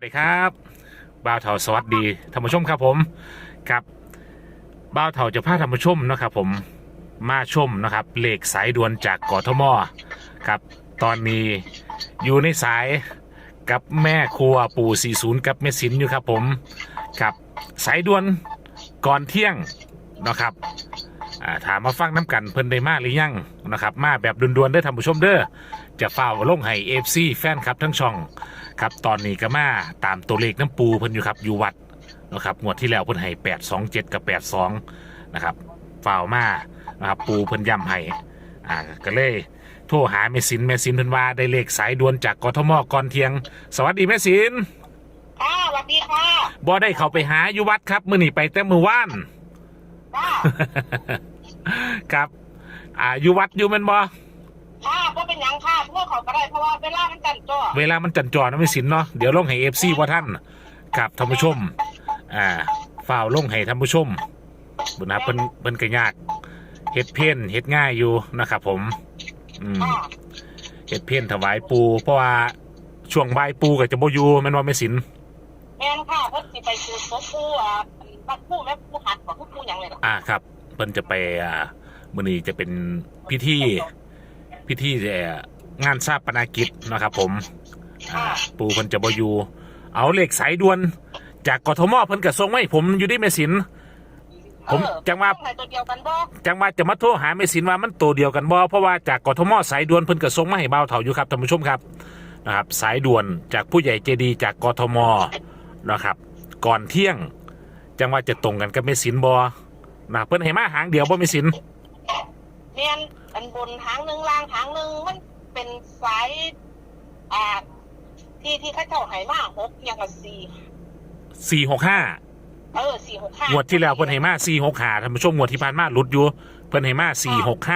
สวัสดีครับบ่าวเถาสวัสดีท่านผู้ชมครับผมครับบ่าวเถาจะพาท่านผู้ชมนะครับผมมาชมนะครับเหลขสายด่วนจากกทมครับตอนนี้อยู่ในสายกับแม่ครัวปู่40 กับแม่สินอยู่ครับผมครับสายด่วนก่อนเที่ยงนะครับอ่าถามมาฟังน้ำกันเพิ่นได้มาหรือยังนะครับมาแบบด่วนๆเด้อท่านผู้ชมเด้อ จะฝ้าวลงให้เอฟซีแฟนคลับทั้งช่องครับตอนนี้ก็มาตามตัวเลขน้ำปูเพิ่นอยู่ครับอยู่วัดนะครับงวดที่แล้วเพิ่นให้แปดสองเจ็ดกับแปดสองนะครับฝ่าวมานะครับปูเพิ่นย้ำให้อ่าก็เลยโทรหาแม่สินแม่สินเพิ่นว่าได้เลขสายด่วนจากกทมก่อนเที่ยง สวัสดีแม่สินค่ะสวัสดีค่ะบ่ได้เข้าไปหาอยู่วัดครับ มื้อนี้ไปแต่มื้อวานค่ะครับ อ่าอยู่วัดอยู่แม่นบ่ หยังค่ะพวกเขาก็ได้เพราะว่าเวลามันจันจ่อเวลามันจันจอนะแม่สินเนาะเดี๋ยวลงให้ FC ว่าท่านครับท่านผู้ชม อ่าฝ่าวลงให้ท่านผู้ชมบุญนะเพิ่นเพิ่นก็ยากเฮ็ดเพี้ยนเฮ็ดง่ายอยู่นะครับผม อืมค่ะเฮ็ดเพี้ยนถวายปู เพราะว่าช่วงบ่ายปูก็จะบ่อยู่แม่นว่าแม่สินแม่นค่ะเพิ่นสิไปซื้อโต๊ะปูอะบักปูแม่ปูหัดบอกปูปูหยังเลยล่ะอ่าครับเพิ่นจะไปอ่ามื้อนี้จะเป็นพิธี พิธีเอ่องานชาปนกิจนะครับ ผมอ่าปูเพิ่นจะบ่อยู่เอาเลขสายด่วน จากกทมเพิ่นก็ส่งมาให้ผมอยู่ที่แม่สิน ผมเออจังว่าต้องให้ตัวเดียวกันบ่จังว่าจะมาโทรหาเมสินว่ามันตัวเดียวกันบ่เพราะว่าจากกทมสายด่วนเพิ่นก็ส่งมาให้บ่าวเถาอยู่ครับท่านผู้ชมครับนะครับ สายด่วนจากผู้ใหญ่เจดีจากกทมนะครับ ก่อนเที่ยง จังว่าจะตรงกันกับเมสินบ่นะเพิ่นให้มาหางเดียวบ่เมสินแม่น อันบนหางหนึงล่างหางหนึงมันเป็นสายอ่าที่ที่เขาเจ้าให้มาหกอยังกับสี่465เออสี่หกห้างวดที่แล้วเพิ่นให้มา465ท่านผู้ชมงวดที่ผ่านมาหลุดอยู่เพิ่นให้มา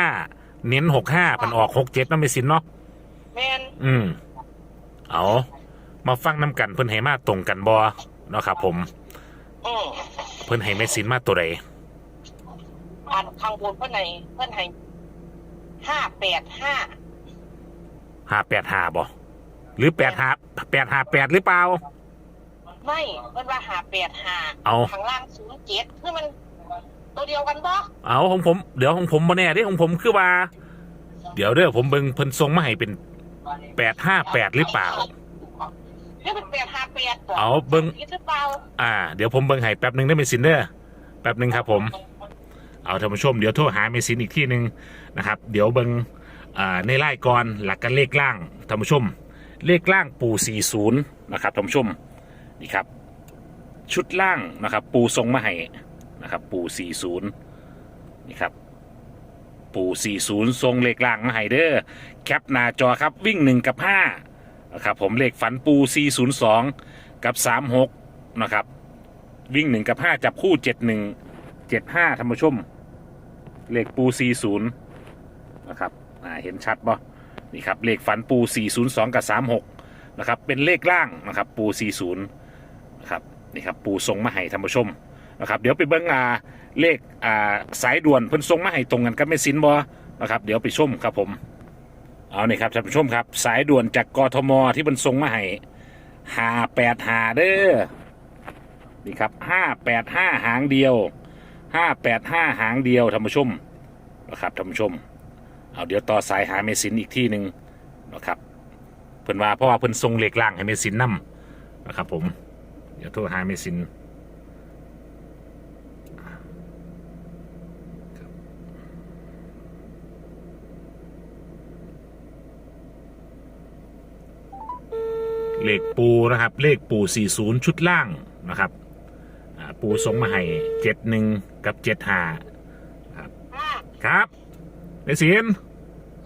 465เน้น65เพิ่นออก67นำเมสินเนาะแม่นอืมเอามาฟังน้ำกันเพิ่นให้มาตรงกันบ่เนาะครับผม อืมเพิ่นให้แม่สินมาตัวใด อ่านข้างบนเพิ่นให้เพิ่นให้ ห้าแปดห้าห้าแปดห้าบ่หรือแปดห้าแปดห้าแปดหรือเปล่า ไม่เพิ่นว่าหาแปดหาเอา ข้างล่างศูนย์เจ็ดคือมัน ตัวเดียวกันบ่เอาของผมเดี๋ยวของผมบ่แน่เด้ของผมคือว่า เดี๋ยวเด้อผมเบิ่งเพิ่นส่งมาให้เป็นแปดห้าแปดหรือเปล่า นี่เป็นแปดหาแปดบ่เอาเบิ่ง คิดหรือเปล่า อ่า เดี๋ยวผมเบิ่งให้แป๊บหนึงได้ไหมสินเด้อแป๊บหนึงครับผม เอาท่านผู้ชมเดี๋ยวโทรหาเมสินอีกที่หนึ่งนะครับ เดี๋ยวเบิงในไล่ก่อนหลักกันเลขล่างท่านผู้ชม เลขล่างปู่40นะครับท่านผู้ชมนี่ครับ ชุดล่างนะครับ ปูทรงมาให้นะครับ ปู40นี่ครับปู40 ทรงเลขล่างมาให้เด้อแคปหน้าจอครับวิ่ง 1 กับ5นะครับผมเลขฝันปู402 กับ 36นะครับวิ่ง 1 กับ 5 จับคู่ 71 75ท่านผู้ชมเลขปู40นย์นะครับอ่าเห็นชัดป่ะนี่ครับเลขฝันปู402กับ36นะครับเป็นเลขล่างนะครับปู40นย์นะครับนี่ครับปูทรงมาให้ท่านผู้ชมนะครับเดี๋ยวไปเบิ้งอ่าเลขอ่าสายด่วนเพิ่นทรงมาให้ตรงกันกับแม่สินบอนะครับเดี๋ยวไปชมครับผมเอานี่ครับท่านผู้ชมครับ สายด่วนจากกทมที่เพิ่นทรงมาให้ห้าแปดหาเด้อนี่ครับห้าแปดห้าหางเดียว ห้าแปดห้าหางเดียวท่านผู้ชมนะครับท่านผู้ชม เอาเดี๋ยวต่อสายหาเมสินอีกที่หนึ่งนะครับเพิ่นว่าเพราะว่าเพิ่นทรงเหล็กล่างให้เมสินนํนะครับผม เดี๋ยวโทรหาเมสินเลขปูนะครับ เลขปู40 ชุดล่างนะครับ ปูทรงมาให้71กับ75ห้าครับเมสิน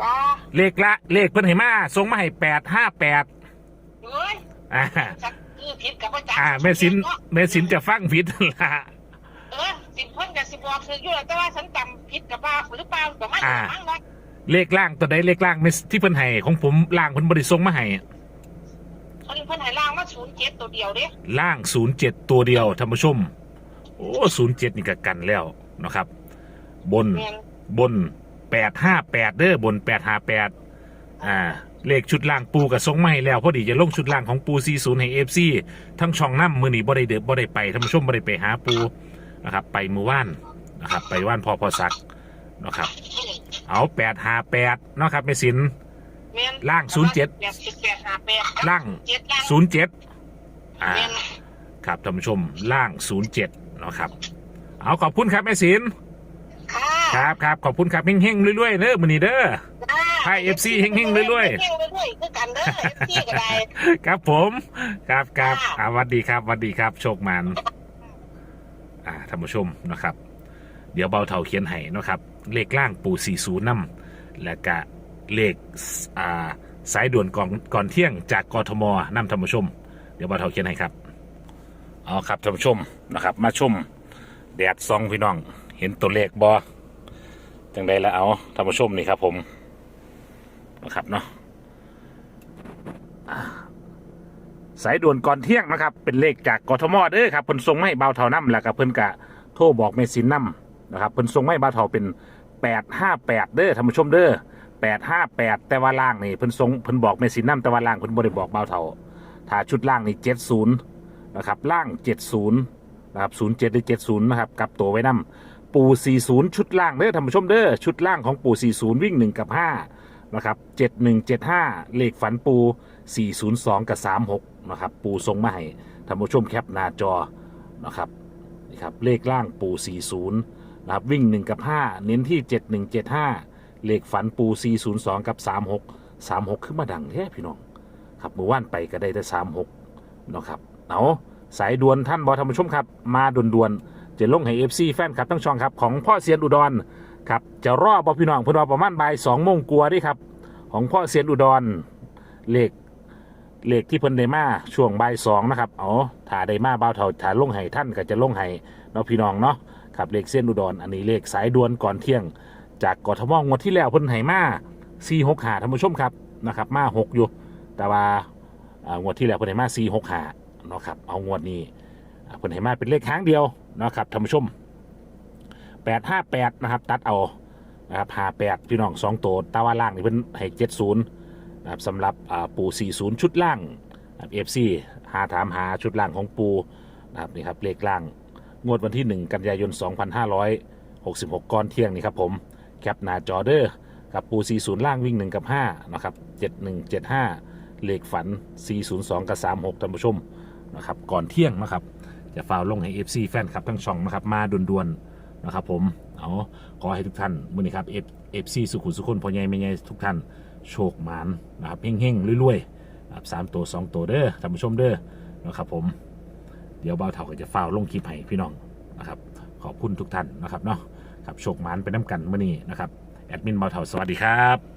จ้าเลขละเลขเพิ่นให้มาทรงมาให้858เฮ้ยอ่าสักคือผิดกับว่าจ้าอ่าแม่สินแม่สินจะฟังผิดละเออสิบเพิ่นกับสิบบอกคืออยู่แล้วแต่ว่าฉันจำผิดกับว่าหรือเปล่าแต่ไม่อ่ามั้งนะเลขล่างตัวใดเลขล่างแม่ที่เพิ่นให้ของผมล่างเพิ่นบ่ได้ส่งมาให้เพิ่นเพิ่นให้ล่างมาศูนย์เจ็ดตัวเดียวเด้ล่าง07ตัวเดียวท่านผู้ชม โอ้07นี่ก็กันแล้วนะครับ บนแม่นบน858เด้อบน858อ่า เลขชุดล่างปูกับทรงไม่แล้วพอดีจะลงชุดล่างของปู40ให้เอฟซีทั้งช่องน้ำมือนีบ่ได้เดือบบ่ได้ไปท่านผู้ชมบ่ได้ไปหาปูนะครับ ไปมือว่านนะครับ ไปว่านพอพอสักนะครับ เอา858เนาะครับแม่สิน แม่นล่าง07 แปดสิบแปดห้าแปดล่างเจ็ดล่าง07อ่า แม่นครับท่านผู้ชมล่าง 07 เนาะครับ เอาขอบคุณครับแม่สินค่ะครับครับขอบคุณครับเฮงๆรวยๆเด้อมื้อนี้เด้อ ให้ FC เฮงๆรวยๆ เฮงๆรวยๆคือกันเด้อ FC ก็ได้ ครับผมครับครับค่ะ อ่าสวัสดีครับสวัสดีครับ โชคมันอ่าท่านผู้ชมนะครับ เดี๋ยวเบาเท่าเขียนให้เนาะครับ เลขล่างปู40นำและก็เลขอ่าสายด่วนก่อนก่อนเที่ยงจากกทมนำท่านผู้ชม เดี๋ยวเบาเท่าเขียนให้ครับ เอาครับท่านผู้ชมนะครับ มาชมแดดซองพี่น้อง เห็นตัวเลขบอจังใดแล้วเอาท่านผู้ชมนี่ครับผมนะครับเนาะสายด่วนก่อนเที่ยงนะครับ เป็นเลขจากกทมเด้อครับเพิ่นส่งมาให้เบาเท่าน้ำแล้วก็เพิ่นกะโทรบอกเมสินน้ำนะครับเพิ่นส่งมาให้เบาเท่าเป็นแปดห้าแปดเด้อท่านผู้ชมเด้อแปดห้าแปดแต่ว่าล่างนี่เพิ่นส่งเพิ่นบอกเมสินน้ำแต่ว่าล่างเพิ่นบ่ได้บอกเบาเท่าถ้าชุดล่างนี่เจ็ดศูนย์ นะครับล่างเจ็ดศูนย์นะครับศูนย์เจ็ดหรือเจ็ดศูนย์นะครับกลับตัวไว้นำปูสี่ศูนย์ชุดล่างเด้อท่านผู้ชมเด้อชุดล่างของปูสี่ศูนย์วิ่งหนึ่งกับห้านะครับ 7175 เลขฝันปู 402 กับ 36 นะครับ ปูทรงมาให้ท่านผู้ชมแคปหน้าจอนะครับนี่ครับเลขล่างปู 40 นะครับ วิ่ง 1 กับ 5 เน้นที่ 7175 เลขฝันปู 402 กับ 36 36 ขึ้นมาดังแท้พี่น้อง ครับเมื่อวานไปก็ได้แต่36 นะครับ เอาสายด่วนท่านบอท่านผู้ชมครับ มาด่วนๆจะลงให้ FC แฟนครับทั้งช่องครับของพ่อเซียนอุดรครับจะรอบอพี่น้องพื่อนว่าประมาณบ่ายสองโมงกลัวดิครับของพ่อเซียนอุดรเลขเลขที่เพิ่นได้มาช่วงบ่ายสองนะครับอ๋อถ้าได้มาบ่าวเท่าถ้าลงให้ท่านก็จะลงให้เนาะพี่น้องเนาะครับเลขเซียนอุดรอันนี้เลขสายด่วนก่อนเที่ยง จากกทมงวดที่แล้วเพิ่นให้มาสี่หกหาท่านผู้ชมครับนะครับมาหกอยู่ แต่ว่าอ่างวดที่แล้วเพิ่นให้มาสี่หกหา เนาะครับเอางวดนี้อ่าเพิ่นให้มาเป็นเลขค้างเดียวนะครับท่านผู้ชมแปดห้าแปดนะครับ ตัดเอานะครับหาแปดพี่น้องสองตัวตาว่าล่างนี่เพิ่นให้เจ็ดศูนย์นะครับสำหรับปูสี่ศูนย์ชุดล่างเอฟซีหาถามหาชุดล่างของปูนะครับนี่ครับเลขล่างงวดวันที่1กันยายน2566ก่อนเที่ยงนี่ครับผมแคปหน้าจอเดอร์กับปู40ล่างวิ่ง1กับ5นะครับ7175เลขฝัน402กับ36ท่านผู้ชม นะครับก่อนเที่ยงนะครับจะฟาวลงให้ FC แฟนครับทั้งช่องนะครับมาด่วนๆนะครับผมเอาขอให้ทุกท่านมือนี้ครับเอฟซีสุขุมสุขคนพ่อใหญ่แม่ใหญ่ทุกท่านโชคหมานนะครับเฮงๆรวยๆนะครับสามตัวสองตัวเด้อท่านผู้ชมเด้อนะครับผมเดี๋ยวเบาเท่าก็จะฟาวลงคลิปให้พี่น้องนะครับขอบคุณทุกท่านนะครับเนาะครับโชคหมานไปน้ำกันมื้อนี้นะครับแอดมินเบาเท่าสวัสดีครับ